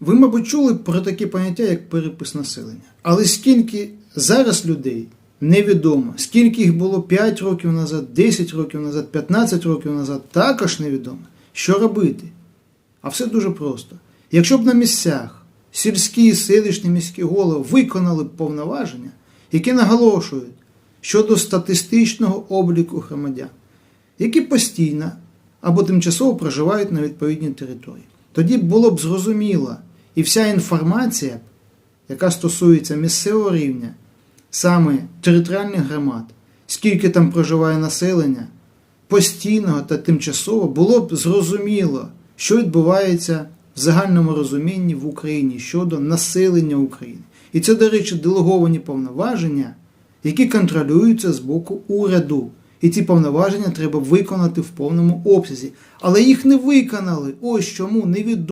Ви, мабуть, чули про такі поняття, як перепис населення. Але скільки зараз людей невідомо, скільки їх було 5 років назад, 10 років назад, 15 років назад, також невідомо. Що робити? А все дуже просто. Якщо б на місцях сільські, селищні міські голови виконали повноваження, які наголошують щодо статистичного обліку громадян, які постійно або тимчасово проживають на відповідній території. Тоді було б зрозуміло, і вся інформація, яка стосується місцевого рівня, саме територіальних громад, скільки там проживає населення, постійного та тимчасово, було б зрозуміло, що відбувається в загальному розумінні в Україні щодо населення України. І це, до речі, делеговані повноваження, які контролюються з боку уряду. І ці повноваження треба виконати в повному обсязі. Але їх не виконали. Ось чому невідомо.